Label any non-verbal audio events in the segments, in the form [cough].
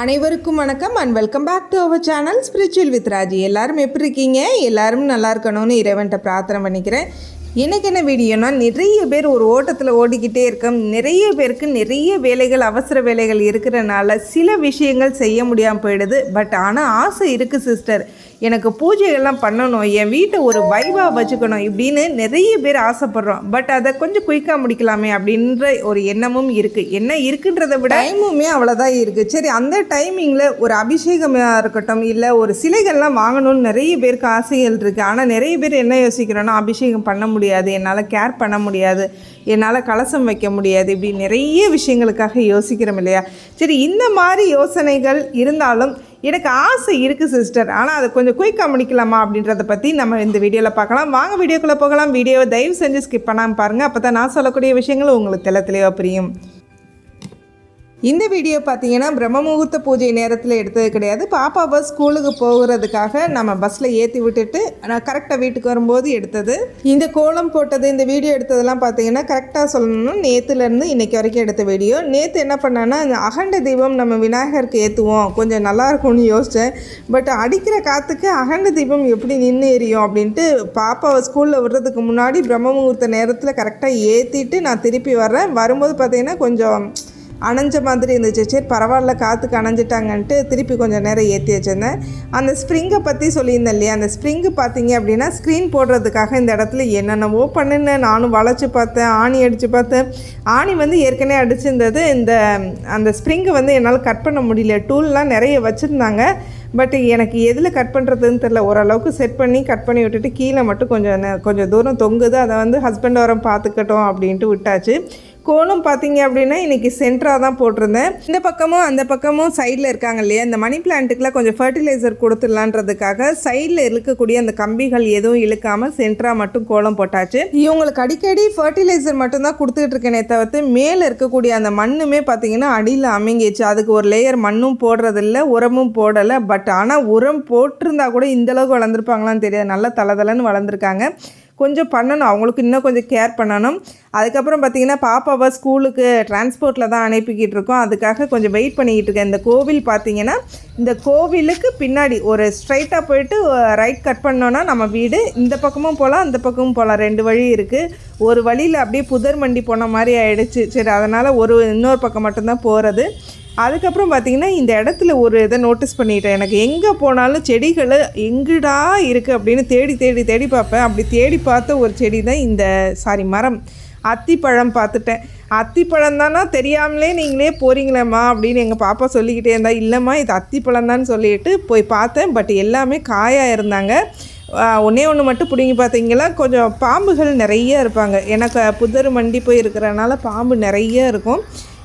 அனைவருக்கும் வணக்கம் and welcome back to our channel spiritual with Raji எல்லாரும் எப்படி இருக்கீங்க? எல்லாரும் நல்லா இருக்கணும்னு இறைவன்ட்ட பிரார்த்தனை பண்ணிக்கிறேன். எனக்கு என்ன வீடியோனா நிறைய பேர் ஒரு ஓட்டத்தில் ஓடிக்கிட்டே இருக்கோம். நிறைய பேருக்கு நிறைய வேலைகள் அவசர வேலைகள் இருக்கிறனால சில விஷயங்கள் செய்ய முடியாமல் போயிடுது. பட் ஆனால் ஆசை இருக்குது சிஸ்டர் எனக்கு பூஜைகள்லாம் பண்ணணும் என் வீட்டை ஒரு வைவாக வச்சுக்கணும் இப்படின்னு நிறைய பேர் ஆசைப்படுறோம். பட் அதை கொஞ்சம் குயிக்காக முடிக்கலாமே அப்படின்ற ஒரு எண்ணமும் இருக்குது என்ன இருக்குன்றதை விட டைமுமே அவ்வளோதான் இருக்குது சரி அந்த டைமிங்கில் ஒரு அபிஷேகமாக இருக்கட்டும் இல்லை ஒரு சிலைகள்லாம் வாங்கணும்னு நிறைய பேருக்கு ஆசைகள் இருக்குது ஆனால் நிறைய பேர் என்ன யோசிக்கிறோன்னா அபிஷேகம் பண்ண முடியாது என்னால் கேர் பண்ண முடியாது என்னால் கலசம் வைக்க முடியாது இப்படி நிறைய விஷயங்களுக்காக யோசிக்கிறோம் இல்லையா? சரி இந்த மாதிரி யோசனைகள் இருந்தாலும் எனக்கு ஆசை இருக்குது சிஸ்டர் ஆனால் அதை கொஞ்சம் குயிக்காக முடிக்கலாமா அப்படின்றத பற்றி நம்ம இந்த வீடியோவில் பார்க்கலாம். வாங்க வீடியோக்குள்ளே போகலாம். வீடியோவை தயவு செஞ்சு ஸ்கிப் பண்ணாமல் பாருங்கள் அப்போ தான் நான் சொல்லக்கூடிய விஷயங்கள் உங்களுக்கு தெல தெளிவாக புரியும். இந்த வீடியோ பார்த்தீங்கன்னா பிரம்ம முகூர்த்த பூஜை நேரத்தில் எடுத்தது கிடையாது. பாப்பாவை ஸ்கூலுக்கு போகிறதுக்காக நம்ம பஸ்ஸில் ஏற்றி விட்டுட்டு நான் கரெக்டாக வீட்டுக்கு வரும்போது எடுத்தது. இந்த கோலம் போட்டது இந்த வீடியோ எடுத்ததெல்லாம் பார்த்தீங்கன்னா கரெக்டாக சொல்லணும் நேற்றுலேருந்து இன்னைக்கு வரைக்கும் எடுத்த வீடியோ. நேற்று என்ன பண்ணேன்னா இந்த அகண்ட தீபம் நம்ம விநாயகருக்கு ஏற்றுவோம் கொஞ்சம் நல்லா இருக்கும்னு யோசித்தேன் பட் அடிக்கிற காற்றுக்கு அகண்ட தீபம் எப்படி நின்று எரியும் அப்படின்ட்டு பாப்பாவை ஸ்கூலில் விடுறதுக்கு முன்னாடி பிரம்ம முகூர்த்த நேரத்தில் கரெக்டாக ஏற்றிட்டு நான் திருப்பி வர்றேன். வரும்போது பார்த்தீங்கன்னா கொஞ்சம் அணைஞ்ச மாதிரி இருந்துச்சு. சரி பரவாயில்ல காற்றுக்கு அணைஞ்சிட்டாங்கன்ட்டு திருப்பி கொஞ்சம் நேரம் ஏற்றி வச்சுருந்தேன். அந்த ஸ்ப்ரிங்கை பற்றி சொல்லியிருந்தேன் இல்லையா? அந்த ஸ்ப்ரிங்கு பார்த்தீங்க அப்படின்னா ஸ்க்ரீன் போடுறதுக்காக இந்த இடத்துல என்னென்னவோ பண்ணினேன். நானும் வளைச்சி பார்த்தேன் ஆணி அடித்து பார்த்தேன். ஆணி வந்து ஏற்கனவே அடிச்சிருந்தது. இந்த அந்த ஸ்ப்ரிங்கை வந்து என்னால் கட் பண்ண முடியல. டூல்லாம் நிறைய வச்சுருந்தாங்க. பட் எனக்கு எதில் கட் பண்ணுறதுன்னு தெரில ஓரளவுக்கு செட் பண்ணி கட் பண்ணி விட்டுட்டு கீழே மட்டும் கொஞ்சம் கொஞ்சம் தூரம் தொங்குது. அதை வந்து ஹஸ்பண்ட் வரம் பார்த்துக்கட்டும் அப்படின்ட்டு விட்டாச்சு. கோலம் பார்த்தீங்க அப்படின்னா இன்றைக்கி சென்டராக தான் போட்டிருந்தேன். இந்த பக்கமும் அந்த பக்கமும் சைடில் இருக்காங்க இல்லையா? இந்த மணி பிளான்ட்டுக்கெலாம் கொஞ்சம் ஃபர்டிலைசர் கொடுத்துடலான்றதுக்காக சைடில் இருக்கக்கூடிய அந்த கம்பிகள் எதுவும் இழுக்காமல் சென்டராக மட்டும் கோலம் போட்டாச்சு. இவங்களுக்கு அடிக்கடி ஃபர்டிலைசர் மட்டும்தான் கொடுத்துட்டு இருக்கேனே தவிர்த்து மேலே இருக்கக்கூடிய அந்த மண்ணுமே பார்த்தீங்கன்னா அடியில் அமைங்கிச்சு அதுக்கு ஒரு லேயர் மண்ணும் போடுறதில்ல உரமும் போடலை. பட் ஆனால் உரம் போட்டிருந்தா கூட இந்தளவுக்கு வளர்ந்துருப்பாங்களான்னு தெரியாது. நல்லா தளதளன்னு வளர்ந்துருக்காங்க. கொஞ்சம் பண்ணணும். அவங்களுக்கு இன்னும் கொஞ்சம் கேர் பண்ணணும். அதுக்கப்புறம் பார்த்தீங்கன்னா பாப்பாவை ஸ்கூலுக்கு டிரான்ஸ்போர்ட்டில் தான் அனுப்பிக்கிட்டு இருக்கோம். அதுக்காக கொஞ்சம் வெயிட் பண்ணிக்கிட்டு இருக்கேன். இந்த கோவில் பார்த்தீங்கன்னா இந்த கோவிலுக்கு பின்னாடி ஒரு ஸ்ட்ரைட்டாக போயிட்டு ரைட் கட் பண்ணோன்னா நம்ம வீடு இந்த பக்கமும் போகலாம் அந்த பக்கமும் போகலாம். ரெண்டு வழி இருக்குது ஒரு வழியில் அப்படியே புதர் மண்டி போன மாதிரி ஆயிடுச்சு. சரி அதனால் ஒரு இன்னொரு பக்கம் மட்டும்தான் போகிறது அதுக்கப்புறம் பார்த்தீங்கன்னா இந்த இடத்துல ஒரு இதை நோட்டீஸ் பண்ணிட்டேன். எனக்கு எங்கே போனாலும் செடிகள் எங்கடா இருக்குது அப்படின்னு தேடி தேடி தேடி பார்ப்பேன். அப்படி தேடி பார்த்த ஒரு செடி தான் இந்த சாரி மரம். அத்திப்பழம் பார்த்துட்டேன். அத்திப்பழம் தானா? தெரியாமலே நீங்களே போகிறீங்களேம்மா அப்படின்னு எங்கள் பாப்பா சொல்லிக்கிட்டே இருந்தா இல்லைம்மா இது அத்திப்பழம் தான் சொல்லிட்டு போய் பார்த்தேன். பட் எல்லாமே காயாக இருந்தாங்க. ஒன்றே ஒன்று மட்டும் பிடுங்கி பார்த்தீங்களா கொஞ்சம் பாம்புகள் நிறைய இருப்பாங்க. எனக்கு புதர் மண்டி போய் இருக்கிறனால பாம்பு நிறைய இருக்கும்.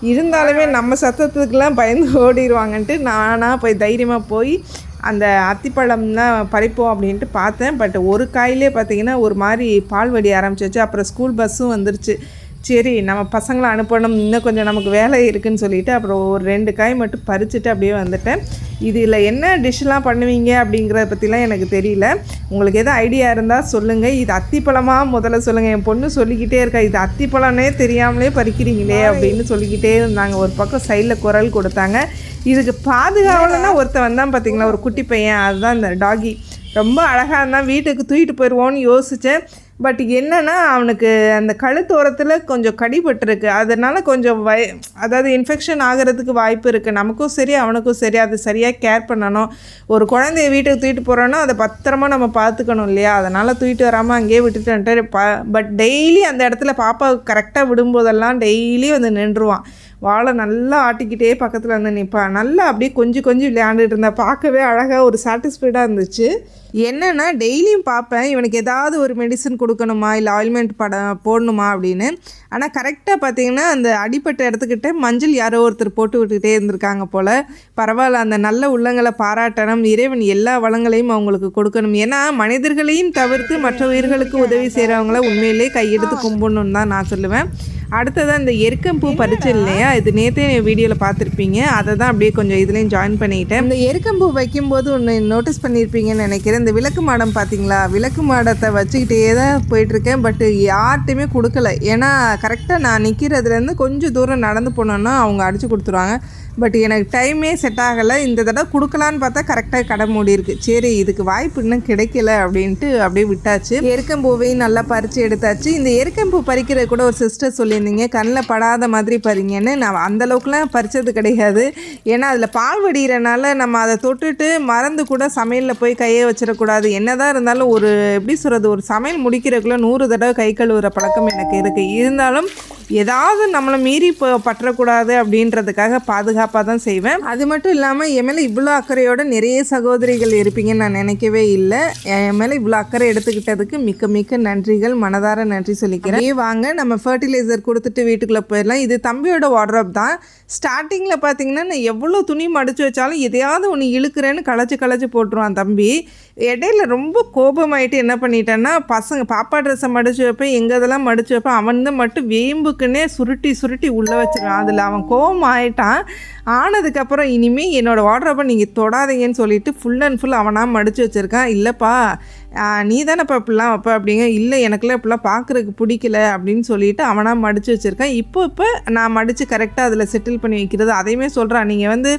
இருந்தாலுமே நம்ம சத்தத்துக்கெலாம் பயந்து [laughs] ஓடிடுவாங்கன்ட்டு நானாக போய் தைரியமாக போய் அந்த அத்திப்பழம்லாம் பறிப்போம் அப்படின்ட்டு பார்த்தேன். பட் ஒரு காயிலே பார்த்தீங்கன்னா ஒரு மாதிரி பால் வடி ஆரம்பிச்சிச்சு. அப்புறம் ஸ்கூல் பஸ்ஸும் வந்துருச்சு. சரி நம்ம பசங்களை அனுப்பணும். இன்னும் கொஞ்சம் நமக்கு வேலை இருக்குன்னு சொல்லிட்டு அப்புறம் ஒரு ரெண்டு காய் மட்டும் பறிச்சுட்டு அப்படியே வந்துட்டேன். இதில் என்ன டிஷ்ஷெலாம் பண்ணுவீங்க அப்படிங்கிறத பற்றிலாம் எனக்கு தெரியல. உங்களுக்கு எதாவது ஐடியா இருந்தால் சொல்லுங்கள் இது அத்திப்பழமாக முதல்ல சொல்லுங்கள் என் பொண்ணு சொல்லிக்கிட்டே இருக்கா இது அத்திப்பழம்னே தெரியாமலே பறிக்கிறீங்களே அப்படின்னு சொல்லிக்கிட்டே இருந்தாங்க. ஒரு பக்கம் சைடில் குரல் கொடுத்தாங்க. இதுக்கு பாதுகாவலன்னா ஒருத்தன் வந்தான் பார்த்தீங்களா ஒரு குட்டி பையன். அதுதான் இந்த டாகி ரொம்ப அழகாக இருந்தான். வீட்டுக்கு தூக்கிட்டு போயிடுவோன்னு யோசித்தேன் பட் என்னென்னா அவனுக்கு அந்த கழுத்தோரத்தில் கொஞ்சம் கடிபட்டிருக்கு. அதனால் கொஞ்சம் வய அதாவது இன்ஃபெக்ஷன் ஆகிறதுக்கு வாய்ப்பு இருக்குது நமக்கும் சரி அவனுக்கும் சரி அது சரியாக கேர் பண்ணணும். ஒரு குழந்தைய வீட்டுக்கு தூக்கிட்டு போகிறோன்னா அதை பத்திரமா நம்ம பார்த்துக்கணும் இல்லையா? அதனால் தூக்கிட்டு வராமல் அங்கேயே விட்டுட்டு வந்துட்டு ப பட் டெய்லி அந்த இடத்துல பாப்பாவை கரெக்டாக விடும்போதெல்லாம் டெய்லி வந்து நின்றுவான். வாழை நல்லா ஆட்டிக்கிட்டே பக்கத்தில் வந்து நிற்பான் நல்லா அப்படியே கொஞ்சம் கொஞ்சம் விளையாண்டுட்டு இருந்தா. பார்க்கவே அழகாக ஒரு சாட்டிஸ்ஃபைடாக இருந்துச்சு. என்னென்னா டெய்லியும் பார்ப்பேன். இவனுக்கு ஏதாவது ஒரு மெடிசன் கொடுக்கணுமா? இல்லை ஆயில்மெண்ட் பட போடணுமா அப்படின்னு. ஆனால் கரெக்டாக பார்த்தீங்கன்னா அந்த அடிப்பட்ட இடத்துக்கிட்ட மஞ்சள் யாரோ ஒருத்தர் போட்டு விட்டுக்கிட்டே இருந்திருக்காங்க போல். பரவாயில்ல அந்த நல்ல உள்ளங்களை பாராட்டணும். இறைவன் எல்லா வளங்களையும் அவங்களுக்கு கொடுக்கணும். ஏன்னா மனிதர்களையும் தவிர்த்து மற்ற உயிர்களுக்கு உதவி செய்கிறவங்கள உண்மையிலே கையெடுத்து கும்பிடணும்னு தான் நான் சொல்லுவேன். அடுத்ததான் இந்த எருக்கம்பூ பறிச்சு இல்லையா? இது நேற்றே வீடியோவில் பார்த்துருப்பீங்க. அதை தான் அப்படியே கொஞ்சம் இதுலேயும் ஜாயின் பண்ணிக்கிட்டேன் இந்த எருக்கம்பூ வைக்கும்போது ஒன்று நோட்டீஸ் பண்ணியிருப்பீங்கன்னு நினைக்கிறேன். இந்த விளக்கு மாடம் பார்த்தீங்களா விளக்கு மாடத்தை வச்சுக்கிட்டே தான் போயிட்டுருக்கேன். பட் யார்கிட்டையுமே கொடுக்கல. ஏன்னா கரெக்டாக நான் நிற்கிறதுலேருந்து கொஞ்சம் தூரம் நடந்து போனோன்னா அவங்க அடித்து கொடுத்துருவாங்க. பட் எனக்கு டைமே செட் ஆகலை. இந்த தடவை கொடுக்கலான்னு பார்த்தா கரெக்டாக கடை மூடி இருக்கு. சரி இதுக்கு வாய்ப்பு இன்னும் கிடைக்கல அப்படின்ட்டு அப்படியே விட்டாச்சு. எருக்கம்பூவையும் நல்லா பறித்து எடுத்தாச்சு. இந்த எருக்கம்பூ பறிக்கிறது கூட ஒரு சிஸ்டர் சொல்லியிருந்தீங்க. கண்ணில் படாத மாதிரி பறிங்கன்னு. நான் அந்தளவுக்குலாம் பறித்தது பறிச்சது கிடையாது. ஏன்னா அதில் பால் வடிகிறனால நம்ம அதை தொட்டுட்டு மறந்து கூட சமையலில் போய் கையை வச்சிடக்கூடாது. என்னதான் இருந்தாலும் ஒரு எப்படி சொல்கிறது ஒரு சமையல் முடிக்கிறதுக்குள்ள நூறு தடவை கை கழுவுற பழக்கம் எனக்கு இருக்குது இருந்தாலும் ஏதாவது நம்மளை மீறி இப்போ பற்றக்கூடாது அப்படின்றதுக்காக பாதுகாப்பு பாதுகாப்பாக தான் செய்வேன். அது மட்டும் இல்லாமல் என் மேலே இவ்வளோ அக்கறையோட நிறைய சகோதரிகள் இருப்பீங்கன்னு நான் நினைக்கவே இல்லை. என் மேலே இவ்வளோ அக்கறை எடுத்துக்கிட்டதுக்கு மிக்க மிக்க நன்றிகள். மனதார நன்றி சொல்லிக்கிறேன். வாங்க நம்ம ஃபர்டிலைசர் கொடுத்துட்டு வீட்டுக்குள்ளே போயிடலாம். இது தம்பியோட வாட்ரப் தான். ஸ்டார்டிங்கில் பார்த்தீங்கன்னா நான் எவ்வளோ துணி மடித்து வச்சாலும் எதையாவது ஒன்று இழுக்கிறேன்னு களைச்சி களைச்சி போட்டுருவான் தம்பி. இடையில ரொம்ப கோபமாயிட்டு என்ன பண்ணிட்டேன்னா பசங்க பாப்பா ட்ரெஸ்ஸை மடித்து வைப்பேன் எங்கள் இதெல்லாம் மடித்து வைப்பேன் அவன் தான் மட்டும் வேம்புக்குன்னே சுருட்டி சுருட்டி உள்ளே வச்சிருவான். அதில் அவன் கோபம் ஆயிட்டான். ஆனதுக்கப்புறம் இனிமேல் என்னோடய வாட்ரப்பை நீங்கள் தொடாதீங்கன்னு சொல்லிட்டு ஃபுல் அண்ட் ஃபுல் அவனாக மடித்து வச்சுருக்கான். இல்லைப்பா நீ தானேப்பா இப்படிலாம் வைப்ப அப்படிங்க. இல்லை எனக்குலாம் இப்படிலாம் பார்க்குறதுக்கு பிடிக்கல அப்படின்னு சொல்லிட்டு அவனாக மடித்து வச்சுருக்கேன். இப்போ இப்போ நான் மடித்து கரெக்டாக அதில் செட்டில் பண்ணி வைக்கிறது. அதையுமே சொல்கிறான் நீங்கள் வந்து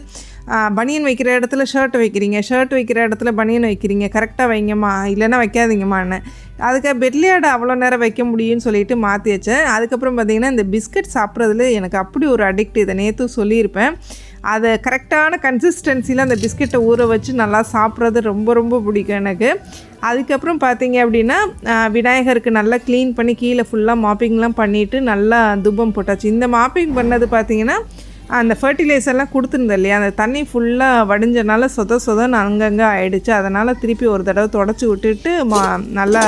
பனியன் வைக்கிற இடத்துல ஷர்ட் வைக்கிறீங்க. ஷர்ட் வைக்கிற இடத்துல பனியன் வைக்கிறீங்க. கரெக்டாக வைங்கம்மா. இல்லைன்னா வைக்காதீங்கம்மான்னு அதுக்கு பெட்லியாடை அவ்வளோ நேரம் வைக்க முடியும்னு சொல்லிட்டு மாற்றி வச்சேன். அதுக்கப்புறம் பார்த்திங்கன்னா இந்த பிஸ்கட் சாப்பிட்றதுல எனக்கு அப்படி ஒரு அடிக்ட் இதை நேற்று சொல்லியிருப்பேன். அதை கரெக்டான கன்சிஸ்டன்சியில் அந்த பிஸ்கெட்டை ஊற வச்சு நல்லா சாப்பிட்றது ரொம்ப ரொம்ப பிடிக்கும் எனக்கு. அதுக்கப்புறம் பார்த்தீங்க அப்படின்னா விநாயகருக்கு நல்லா க்ளீன் பண்ணி கீழே ஃபுல்லாக மாப்பிங்லாம் பண்ணிவிட்டு நல்லா துபம் போட்டாச்சு. இந்த மாப்பிங் பண்ணது பார்த்திங்கன்னா அந்த ஃபர்டிலைசர்லாம் கொடுத்துருந்தேன் இல்லையா? அந்த தண்ணி ஃபுல்லாக வடிஞ்சனால சொத சொதன்னு அங்கங்கே ஆயிடுச்சு. அதனால் திருப்பி ஒரு தடவை தொடச்சி விட்டுட்டு மா நல்லா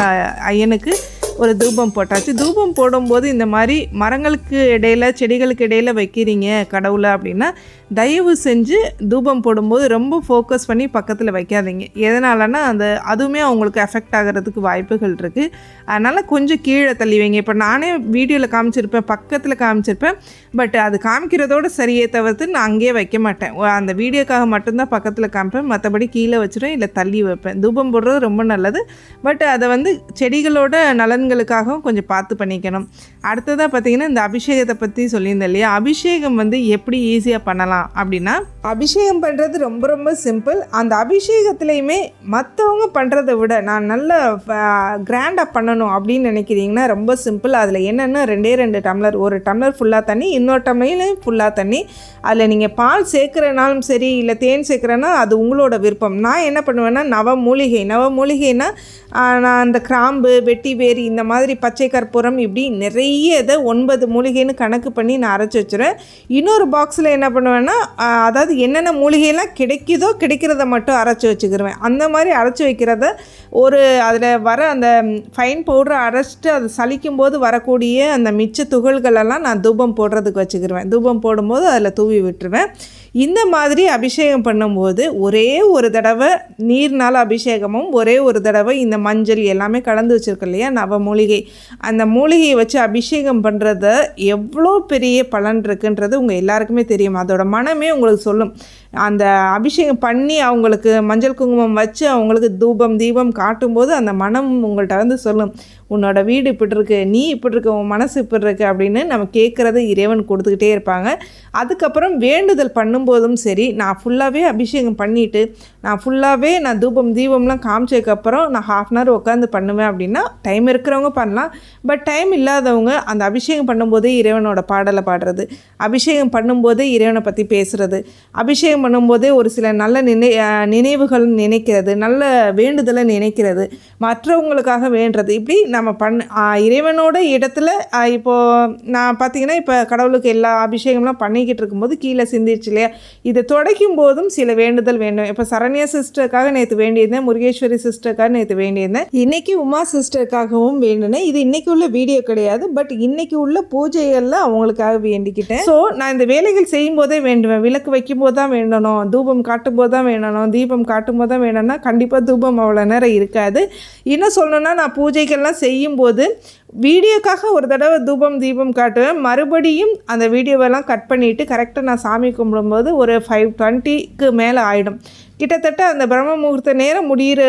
ஐயனுக்கு ஒரு தூபம் போட்டாச்சு. தூபம் போடும்போது இந்த மாதிரி மரங்களுக்கு இடையில செடிகளுக்கு இடையில வைக்கிறீங்க கடவுளை அப்படின்னா தயவு செஞ்சு தூபம் போடும்போது ரொம்ப ஃபோக்கஸ் பண்ணி பக்கத்தில் வைக்காதீங்க. எதனாலன்னா அந்த அதுவுமே அவங்களுக்கு எஃபெக்ட் ஆகிறதுக்கு வாய்ப்புகள் இருக்குது அதனால் கொஞ்சம் கீழே தள்ளி வைங்க. இப்போ நானே வீடியோவில் காமிச்சிருப்பேன் பக்கத்தில் காமிச்சிருப்பேன். பட் அது காமிக்கிறதோட சரியே தவிர்த்து நான் அங்கேயே வைக்க மாட்டேன். அந்த வீடியோக்காக மட்டும்தான் பக்கத்தில் காமிப்பேன். மற்றபடி கீழே வச்சுருவேன் இல்லை தள்ளி வைப்பேன். தூபம் போடுறது ரொம்ப நல்லது. பட் அதை வந்து செடிகளோட நலன்களுக்காகவும் கொஞ்சம் பார்த்து பண்ணிக்கணும். அடுத்ததாக பார்த்தீங்கன்னா இந்த அபிஷேகத்தை பற்றி சொல்லியிருந்தேன் இல்லையா? அபிஷேகம் வந்து எப்படி ஈஸியாக பண்ணலாம்? அப்படின்னா? அபிஷேகம் பண்ணுறது ரொம்ப ரொம்ப சிம்பிள் அந்த அபிஷேகத்துலேயுமே மற்றவங்க பண்ணுறதை விட நான் நல்ல கிராண்டாக பண்ணணும் அப்படின்னு நினைக்கிறீங்கன்னா ரொம்ப சிம்பிள் அதில் என்னென்னா ரெண்டே ரெண்டு டம்ளர். ஒரு டம்ளர் ஃபுல்லாக தண்ணி இன்னொரு டம்ளர்லையும் ஃபுல்லாக தண்ணி. அதில் நீங்கள் பால் சேர்க்குறனாலும் சரி இல்லை தேன் சேர்க்குறேன்னா அது உங்களோட விருப்பம். நான் என்ன பண்ணுவேன்னா நவ மூலிகை. நவ மூலிகைனா நான் அந்த கிராம்பு வெட்டி வேரி இந்த மாதிரி பச்சை கற்பூரம் இப்படி நிறைய இதை ஒன்பது மூலிகைன்னு கணக்கு பண்ணி நான் அரைச்சி வச்சுருவேன். இன்னொரு பாக்ஸில் என்ன பண்ணுவேன்னா அதாவது என்னென்ன மூலிகையெல்லாம் கிடைக்குதோ கிடைக்கிறத மட்டும் அரைச்சி வச்சுக்கிருவேன். அந்த மாதிரி அரைச்சி வைக்கிறத ஒரு அதில் வர அந்த ஃபைன் பவுடரை அரைச்சிட்டு அது சலிக்கும் போது வரக்கூடிய அந்த மிச்ச துகள்களெல்லாம் நான் தூபம் போடுறதுக்கு வச்சுக்கிருவேன். தூபம் போடும்போது அதில் தூவி விட்டுருவேன். இந்த மாதிரி அபிஷேகம் பண்ணும்போது ஒரே ஒரு தடவை நீர்னால் அபிஷேகமும் ஒரே ஒரு தடவை இந்த மஞ்சள் எல்லாமே கலந்து வச்சுருக்கோம் இல்லையா? நவ மூலிகை. அந்த மூலிகையை வச்சு அபிஷேகம் பண்ணுறத எவ்வளோ பெரிய பலன் இருக்குன்றது உங்கள் எல்லாருக்குமே தெரியும். அதோட மனமே உங்களுக்கு சொல்லும். அந்த அபிஷேகம் பண்ணி அவங்களுக்கு மஞ்சள் குங்குமம் வச்சு அவங்களுக்கு தூபம் தீபம் காட்டும்போது அந்த மனம் உங்கள்கிட்ட வந்து சொல்லும். உன்னோட வீடு இப்படி இருக்கு நீ இப்படி இருக்க உன் மனசு இப்படி இருக்கு அப்படின்னு நம்ம கேட்குறத இறைவன் கொடுத்துக்கிட்டே இருப்பாங்க. அதுக்கப்புறம் வேண்டுதல் பண்ணும்போதும் சரி நான் ஃபுல்லாகவே அபிஷேகம் பண்ணிவிட்டு நான் ஃபுல்லாகவே நான் தூபம் தீபம்லாம் காமிச்சதுக்கப்புறம் நான் ஹாஃப் அன் ஹவர் உட்காந்து பண்ணுவேன் அப்படின்னா டைம் இருக்கிறவங்க பண்ணலாம். பட் டைம் இல்லாதவங்க அந்த அபிஷேகம் பண்ணும்போதே இறைவனோட பாடலை பாடுறது. அபிஷேகம் பண்ணும்போதே இறைவனை பற்றி பேசுகிறது அபிஷேகம் பண்ணும்போதே ஒரு சில நல்ல நினை நினைவுகள் நினைக்கிறது நல்ல வேண்டுதலை நினைக்கிறது மற்றவங்களுக்காக வேண்டுறது. இப்படி நம்ம பண் இறைவனோட இடத்துல இப்போது நான் பார்த்தீங்கன்னா இப்போ கடவுளுக்கு எல்லா அபிஷேகம்லாம் பண்ணிக்கிட்டு இருக்கும்போது கீழே சிந்திச்சு இல்லையா? இதை துடைக்கும் போதும் சில வேண்டுதல் வேண்டும். இப்போ சரண்யா சிஸ்டருக்காக நேற்று வேண்டியிருந்தேன் முருகேஸ்வரி சிஸ்டருக்காக நேற்று வேண்டியிருந்தேன். இன்றைக்கி உமா சிஸ்டருக்காகவும் வேண்டினேன். இது இன்றைக்கி உள்ள வீடியோ கிடையாது பட் இன்றைக்கி உள்ள பூஜைகளில் அவங்களுக்காக வேண்டிக்கிட்டேன். ஸோ நான் இந்த வேலைகள் செய்யும் போதே வேண்டுவேன். விளக்கு வைக்கும் போது தான் வேண்டணும். தூபம் காட்டும் போது தான் வேண்டணும். தீபம் காட்டும் போது தான் வேணும்னா கண்டிப்பாக தூபம் அவ்வளோ நேரம் இருக்காது. இன்னும் சொல்லணும்னா நான் பூஜைகள்லாம் செய்யும்போது வீடியோக்காக ஒரு தடவை தூபம் தீபம் காட்டுவேன் மறுபடியும் அந்த வீடியோவெல்லாம் கட் பண்ணிவிட்டு கரெக்டாக நான் சாமி கும்பிடும்போது ஒரு ஃபைவ் டுவெண்ட்டிக்கு மேலே ஆகிடும் கிட்டத்தட்ட அந்த பிரம்ம முகூர்த்த நேரம் முடிகிற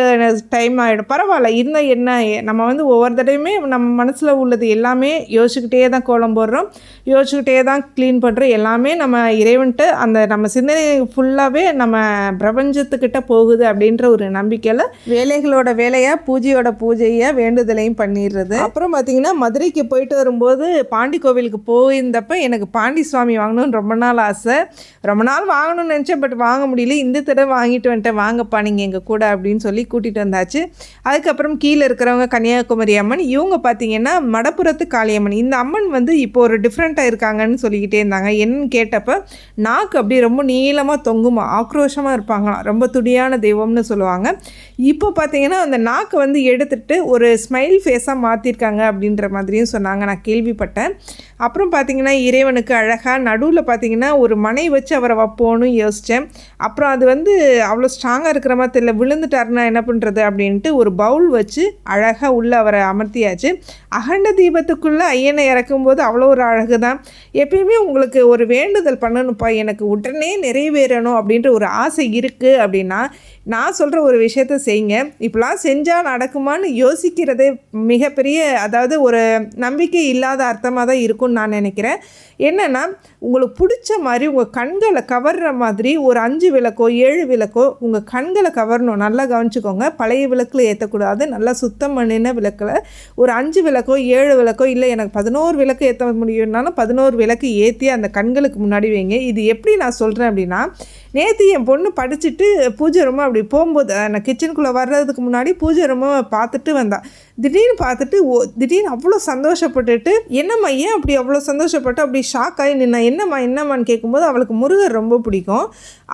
டைம் ஆகிடும் பரவாயில்ல இருந்தால் என்ன? நம்ம வந்து ஒவ்வொரு தடவையுமே நம்ம மனசில் உள்ளது எல்லாமே யோசிச்சுக்கிட்டே தான் கோலம் போடுறோம். யோசிச்சுக்கிட்டே தான் க்ளீன் பண்ணுறோம் எல்லாமே நம்ம இறைவன்ட்டு அந்த நம்ம சிந்தனை ஃபுல்லாகவே நம்ம பிரபஞ்சத்துக்கிட்ட போகுது அப்படின்ற ஒரு நம்பிக்கையில் வேலைகளோட வேலையாக பூஜையோட பூஜையாக வேண்டுதலையும் பண்ணிடுறது. அப்புறம் பார்த்திங்கன்னா மதுரைக்கு போயிட்டு வரும்போது பாண்டி கோவிலுக்கு போயிருந்தப்ப எனக்கு பாண்டி சுவாமி வாங்கணும்னு ரொம்ப நாள் ஆசை. ரொம்ப நாள் வாங்கணும்னு நினச்சேன் பட் வாங்க முடியல. இந்த தடவை வாங்கிட்டு வந்துட்டேன். வாங்கப்பா நீங்கள் எங்கள் கூட அப்படின்னு சொல்லி கூட்டிகிட்டு வந்தாச்சு. அதுக்கப்புறம் கீழே இருக்கிறவங்க கன்னியாகுமரி அம்மன் இவங்க பார்த்தீங்கன்னா மடப்புறத்து காளியம்மன். இந்த அம்மன் வந்து இப்போ ஒரு டிஃப்ரெண்ட்டாக இருக்காங்கன்னு சொல்லிக்கிட்டே இருந்தாங்க. என்னன்னு கேட்டப்ப நாக்கு அப்படியே ரொம்ப நீளமாக தொங்குமா ஆக்ரோஷமாக இருப்பாங்களாம். ரொம்ப துடியான தெய்வம்னு சொல்லுவாங்க. இப்போ பார்த்தீங்கன்னா அந்த நாக்கை வந்து எடுத்துகிட்டு ஒரு ஸ்மைல் ஃபேஸாக மாற்றிருக்காங்க அப்படின்ற மாதிரியும் சொன்னாங்க. நான் கேள்விப்பட்டேன். அப்புறம் பார்த்திங்கன்னா இறைவனுக்கு அழகாக நடுவில் பார்த்தீங்கன்னா ஒரு மனை வச்சு அவரை வைப்போன்னு யோசித்தேன் அப்புறம் அது வந்து அவ்வளோ ஸ்ட்ராங்காக இருக்கிற மாதிரி தெரியல விழுந்துட்டாருன்னா என்ன பண்ணுறது அப்படின்ட்டு ஒரு பவுல் வச்சு அழகாக உள்ளே அவரை அமர்த்தியாச்சு. அகண்ட தீபத்துக்குள்ளே ஐயனை இறக்கும்போது அவ்வளோ ஒரு அழகு தான் எப்பயுமே உங்களுக்கு ஒரு வேண்டுதல் பண்ணணும்ப்பா எனக்கு உடனே நிறைவேறணும் அப்படின்ற ஒரு ஆசை இருக்குது அப்படின்னா நான் சொல்கிற ஒரு விஷயத்த செய்யுங்க. இப்படிலாம் செஞ்சால் நடக்குமான்னு யோசிக்கிறதே மிகப்பெரிய அதாவது ஒரு நம்பிக்கை இல்லாத அர்த்தமாக தான் இருக்கும். இருக்கும்னு நான் நினைக்கிறேன். என்னென்னா உங்களுக்கு பிடிச்ச மாதிரி உங்கள் கண்களை கவர்ற மாதிரி ஒரு அஞ்சு விளக்கோ ஏழு விளக்கோ உங்கள் கண்களை கவரணும். நல்லா கவனிச்சுக்கோங்க. பழைய விளக்கில் ஏற்றக்கூடாது நல்லா சுத்தம் பண்ணின விளக்கில் ஒரு அஞ்சு விளக்கோ ஏழு விளக்கோ இல்லை எனக்கு பதினோரு விளக்கு ஏற்ற முடியும்னாலும் பதினோரு விளக்கு ஏற்றி அந்த கண்களுக்கு முன்னாடி வைங்க. இது எப்படி நான் சொல்கிறேன் அப்படின்னா நேற்று என் பொண்ணு படிச்சுட்டு பூஜை ரூம் அப்படி போகும்போது நான் கிச்சனுக்குள்ளே வர்றதுக்கு முன்னாடி பூஜை ரூமை பார்த்துட்டு வந்தாள் திடீர்னு பார்த்துட்டு ஓ திடீர்னு அவ்வளோ சந்தோஷப்பட்டுட்டு என்னம்மா ஏன் அப்படி அவ்வளோ சந்தோஷப்பட்டு அப்படி ஷாக் ஆகி நின்னா என்னம்மா என்னம்மான்னு கேட்கும்போது அவளுக்கு முருகர் ரொம்ப பிடிக்கும்.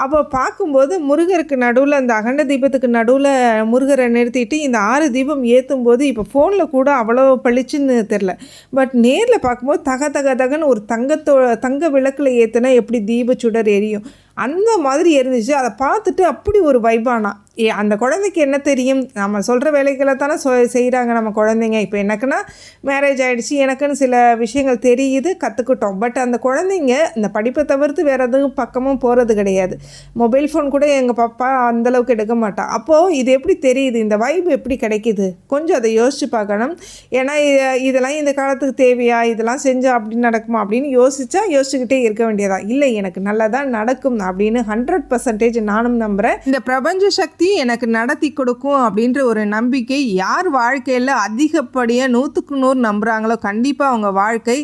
அவள் பார்க்கும்போது முருகருக்கு நடுவில் அந்த அகண்ட தீபத்துக்கு நடுவில் முருகரை நிறுத்திட்டு இந்த ஆறு தீபம் ஏற்றும் போது இப்போ ஃபோனில் கூட அவ்வளோ பளிச்சுன்னு தெரில பட் நேரில் பார்க்கும்போது தக தக தகன்னு ஒரு தங்கத்தோ தங்க விளக்கில் ஏற்றினா எப்படி தீப சுடர் எரியும்? அந்த மாதிரி எரிஞ்சிச்சு. அதை பார்த்துட்டு அப்படி ஒரு வைபானா அந்த குழந்தைக்கு என்ன தெரியும்? நம்ம சொல்கிற வேலைகளை தானே சொ செய்கிறாங்க நம்ம குழந்தைங்க. இப்போ எனக்குன்னா மேரேஜ் ஆகிடுச்சு எனக்குன்னு சில விஷயங்கள் தெரியுது கற்றுக்கிட்டோம் பட் அந்த குழந்தைங்க இந்த படிப்பை தவிர்த்து வேறு எதுவும் பக்கமும் போகிறது கிடையாது. மொபைல் ஃபோன் கூட எங்கள் பாப்பா அந்தளவுக்கு எடுக்க மாட்டான் அப்போது இது எப்படி தெரியுது? இந்த வைப் எப்படி கிடைக்கிது? கொஞ்சம் அதை யோசித்து பார்க்கணும். ஏன்னா இதெல்லாம் இந்த காலத்துக்கு தேவையா? இதெல்லாம் செஞ்சால் அப்படி நடக்குமா? அப்படின்னு யோசித்தா யோசிச்சுக்கிட்டே இருக்க வேண்டியதா? இல்லை எனக்கு நல்லதாக நடக்கும் அப்படின்னு ஹண்ட்ரட் பர்சன்டேஜ் நானும் நம்புகிறேன் இந்த பிரபஞ்ச சக்தி எனக்கு நடத்தி கொடுக்கும் அப்படின்ற ஒரு நம்பிக்கை யார் வாழ்க்கையில் அதிகப்படியாக நூற்றுக்கு நூறு நம்புகிறாங்களோ கண்டிப்பாக அவங்க வாழ்க்கை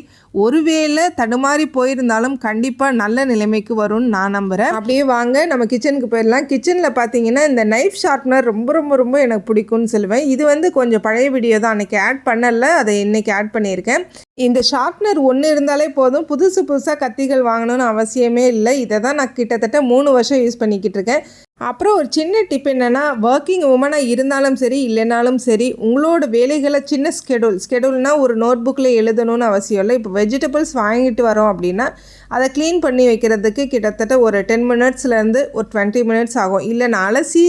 ஒருவேளை தடுமாறி போயிருந்தாலும் கண்டிப்பாக நல்ல நிலைமைக்கு வரும்னு நான் நம்புகிறேன் அப்படியே வாங்க நம்ம கிச்சனுக்கு போயிடலாம். கிச்சனில் பார்த்தீங்கன்னா இந்த நைஃப் ஷார்ப்னர் ரொம்ப ரொம்ப ரொம்ப எனக்கு பிடிக்கும்னு சொல்லுவேன். இது வந்து கொஞ்சம் பழைய வீடியோ தான். அன்றைக்கி ஆட் பண்ணல. அதை இன்றைக்கி ஆட் பண்ணியிருக்கேன். இந்த ஷார்ப்னர் ஒன்று இருந்தாலே போதும். புதுசு புதுசாக கத்திகள் வாங்கணும்னு அவசியமே இல்லை. இதை தான் நான் கிட்டத்தட்ட மூணு வருஷம் யூஸ் பண்ணிக்கிட்டு இருக்கேன். அப்புறம் ஒரு சின்ன டிப் என்னென்னா ஒர்க்கிங் உமனாக இருந்தாலும் சரி இல்லைனாலும் சரி உங்களோட வேலைகளை சின்ன ஸ்கெடியூல் ஸ்கெடியூல்னால் ஒரு நோட் புக்கில் எழுதணும்னு அவசியம் இல்லை. இப்போ வெஜிடபிள்ஸ் வாங்கிட்டு வரோம் அப்படின்னா அதை க்ளீன் பண்ணி வைக்கிறதுக்கு கிட்டத்தட்ட ஒரு டென் மினிட்ஸ்லேருந்து ஒரு டுவெண்ட்டி மினிட்ஸ் ஆகும். இல்லை நான் அலசி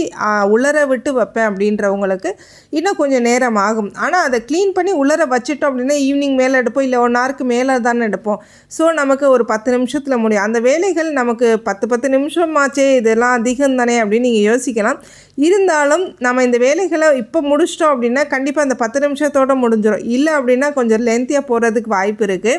உலர விட்டு வைப்பேன் அப்படின்றவங்களுக்கு இன்னும் கொஞ்சம் நேரம் ஆகும். ஆனால் அதை க்ளீன் பண்ணி உலர வச்சுட்டோம் அப்படின்னா ஈவினிங் மேலே எடுப்போம் இல்லை ஒன் ஹவருக்கு மேலே தானே எடுப்போம். ஸோ நமக்கு ஒரு பத்து நிமிஷத்தில் முடியும். அந்த வேலைகள் நமக்கு பத்து பத்து நிமிஷமாச்சே இதெல்லாம் அதிகம் தானே அப்படின்னு நீங்கள் யோசிக்கலாம். இருந்தாலும் நம்ம இந்த வேலைகளை இப்போ முடிச்சிட்டோம் அப்படின்னா கண்டிப்பாக அந்த பத்து நிமிஷத்தோடு முடிஞ்சிடும் இல்லை அப்படின்னா கொஞ்சம் லென்த்தியாக போகிறதுக்கு வாய்ப்பு இருக்குது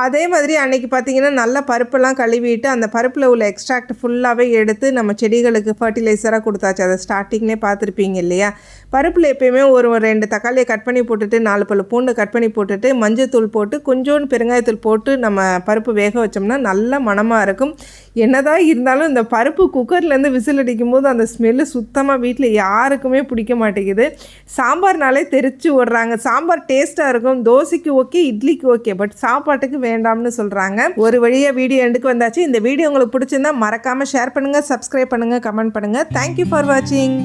அதே மாதிரி அன்றைக்கி பார்த்திங்கன்னா நல்லா பருப்பெல்லாம் கழுவிட்டு அந்த பருப்பில் உள்ள எக்ஸ்ட்ராக்ட் ஃபுல்லாகவே எடுத்து நம்ம செடிகளுக்கு ஃபர்டிலைசராக கொடுத்தாச்சு. அதை ஸ்டார்டிங்லேயே பார்த்துருப்பீங்க இல்லையா? பருப்பில் எப்பயுமே ஒரு ரெண்டு தக்காளியை கட் பண்ணி போட்டுட்டு நாலு பழு பூண்டு கட் பண்ணி போட்டுட்டு மஞ்சத்தூள் போட்டு கொஞ்சோண்டு பெருங்காயத்தூள் போட்டு நம்ம பருப்பு வேக வச்சோம்னா நல்ல மனமாக இருக்கும். என்னதான் இருந்தாலும் இந்த பருப்பு குக்கர்லேருந்து விசில் அடிக்கும் போது அந்த ஸ்மெல்லு சுத்தமாக வீட்டில் யாருக்குமே பிடிக்க மாட்டேங்குது. சாம்பார்னாலே தெரிச்சு விடுறாங்க சாம்பார் டேஸ்ட்டாக இருக்கும். தோசைக்கு ஓகே இட்லிக்கு ஓகே பட் சாப்பாட்டுக்கு வேண்டாம்னு சொல்கிறாங்க ஒரு வழியாக வீடியோ எண்டுக்கு வந்தாச்சு. இந்த வீடியோ உங்களுக்கு பிடிச்சிருந்தா மறக்காமல் ஷேர் பண்ணுங்கள் சப்ஸ்கிரைப் பண்ணுங்கள் கமெண்ட் பண்ணுங்கள் தேங்க்யூ ஃபார் வாட்சிங்